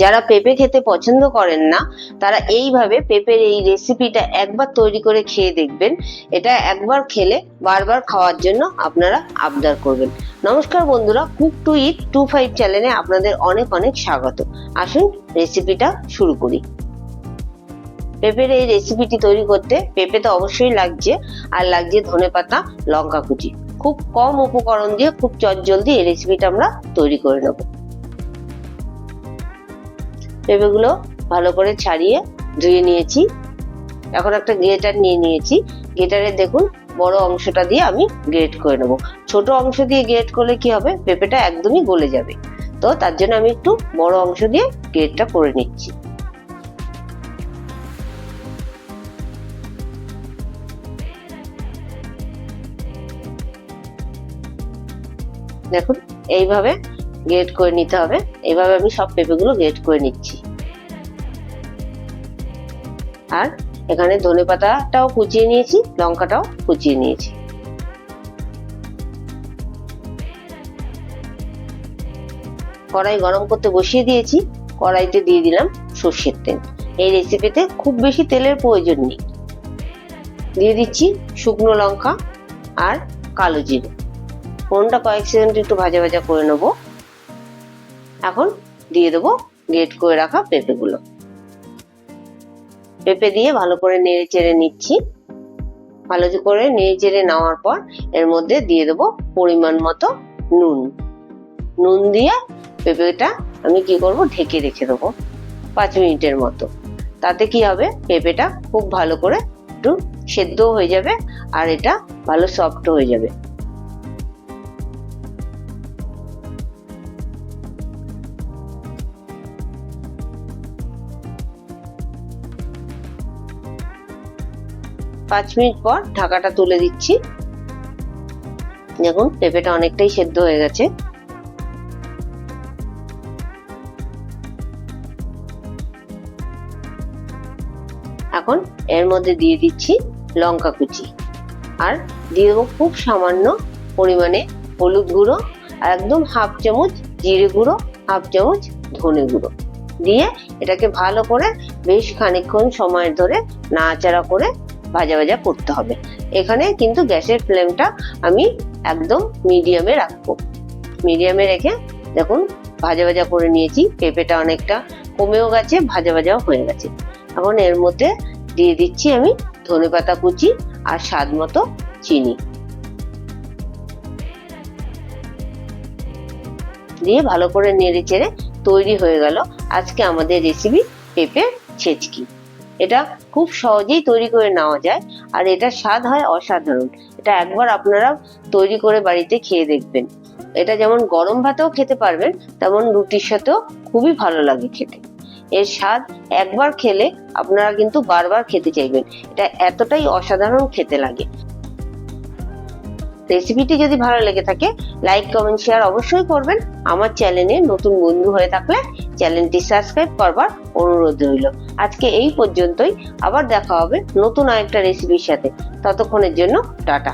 যারা পেঁপে খেতে পছন্দ করেন না, তারা এইভাবে পেঁপের এই রেসিপিটা একবার তৈরি করে খেয়ে দেখবেন। এটা একবার খেলে বারবার খাওয়ার জন্য আপনারা আবদার করবেন। নমস্কার বন্ধুরা cook to eat two five চ্যানেলে আপনাদের অনেক অনেক স্বাগত। আসুন রেসিপিটা শুরু করি। পেঁপের এই রেসিপিটি তৈরি করতে পেঁপে তো অবশ্যই লাগছে, আর লাগছে ধনেপাতা লঙ্কা কুচি। খুব কম উপকরণ দিয়ে খুব চটজলদি এই রেসিপিটা আমরা তৈরি করে নেব। পেঁপেগুলো ভালো করে ছাড়িয়ে ধুয়ে নিয়েছি। এখন একটা গ্রেটার নিয়ে নিয়েছি। গ্রেটারে দেখুন, বড় অংশটা দিয়ে আমি গ্রেট করে নেব। ছোট অংশ দিয়ে গ্রেট করলে কি হবে? পেঁপেটা একদমই গলে যাবে। তো তার জন্য আমি একটু বড় অংশ দিয়ে গ্রেটটা করে নিচ্ছি। দেখুন, এইভাবে গ্রেট করে নিতে হবে। এভাবে আমি সব পেঁপেগুলো গ্রেড করে নিচ্ছি। আর এখানে ধনে পাতাটাও কুচিয়ে নিয়েছি, লঙ্কাটাও কুচিয়ে নিয়েছি। কড়াই গরম করতে বসিয়ে দিয়েছি, কড়াইতে দিয়ে দিলাম সর্ষের তেল। এই রেসিপিতে খুব বেশি তেলের প্রয়োজন নেই। দিয়ে দিচ্ছি শুকনো লঙ্কা আর কালো জিরে। ফোনটা কয়েক সেকেন্ড একটু ভাজা ভাজা করে নেব। এখন দিয়ে দেবো গ্রেট করে রাখা পেঁপেগুলো। পেঁপে দিয়ে ভালো করে নেড়ে চেড়ে নিচ্ছি। ভালো করে নেড়ে চেড়ে নেওয়ার পর এর মধ্যে দিয়ে দেবো পরিমাণ মতো নুন। নুন দিয়ে পেঁপেটা আমি কি করব? ঢেকে রেখে দেবো পাঁচ মিনিটের মতো। তাতে কি হবে? পেঁপেটা খুব ভালো করে একটু সেদ্ধ হয়ে যাবে আর এটা ভালো সফট হয়ে যাবে। পাঁচ মিনিট পর ঢাকাটা তুলে দিচ্ছি। দেখুন, পেঁপেটা অনেকটাই সেদ্ধ হয়ে গেছে। এখন এর মধ্যে দিয়ে দিচ্ছি লঙ্কা কুচি। আর দিয়ে দেবো খুব সামান্য পরিমাণে হলুদ গুঁড়ো আর একদম হাফ চামচ জিরে গুঁড়ো, হাফ চামচ ধনে গুঁড়ো। দিয়ে এটাকে ভালো করে বেশ খানিকক্ষণ সময় ধরে নাড়াচাড়া করে ভাজা ভাজা করতে হবে। এখানে কিন্তু গ্যাসের ফ্লেমটা আমি একদম মিডিয়ামে রাখব। মিডিয়ামে রেখে দেখুন ভাজা ভাজা করে নিয়েছি, পেঁপেটা অনেকটা কমেও গেছে, ভাজা ভাজাও হয়ে গেছে। এখন এর মধ্যে দিয়ে দিচ্ছি আমি ধনেপাতা কুচি আর স্বাদ মতো চিনি। দিয়ে ভালো করে নেড়ে চেড়ে তৈরি হয়ে গেল আজকে আমাদের রেসিপি পেঁপে ছেচকি। এটা খুব সহজেই তৈরি করে নেওয়া যায়, আর এটা স্বাদ হয় অসাধারণ। এটা একবার আপনারা তৈরি করে বাড়িতে খেয়ে দেখবেন। এটা যেমন গরম ভাতেও খেতে পারবেন, তেমন রুটির সাথেও খুবই ভালো লাগে খেতে। এর স্বাদ একবার খেলে আপনারা কিন্তু বারবার খেতে চাইবেন। এটা এতটাই অসাধারণ খেতে লাগে। রেসিপিটি যদি ভালো লেগে থাকে লাইক কমেন্ট শেয়ার অবশ্যই করবেন। আমার চ্যানেলে নতুন বন্ধু হয়ে থাকলে চ্যানেলটি সাবস্ক্রাইব করবার অনুরোধ রইল। আজকে এই পর্যন্তই। আবার দেখা হবে নতুন আরেকটা রেসিপির সাথে। ততক্ষণের জন্য টাটা।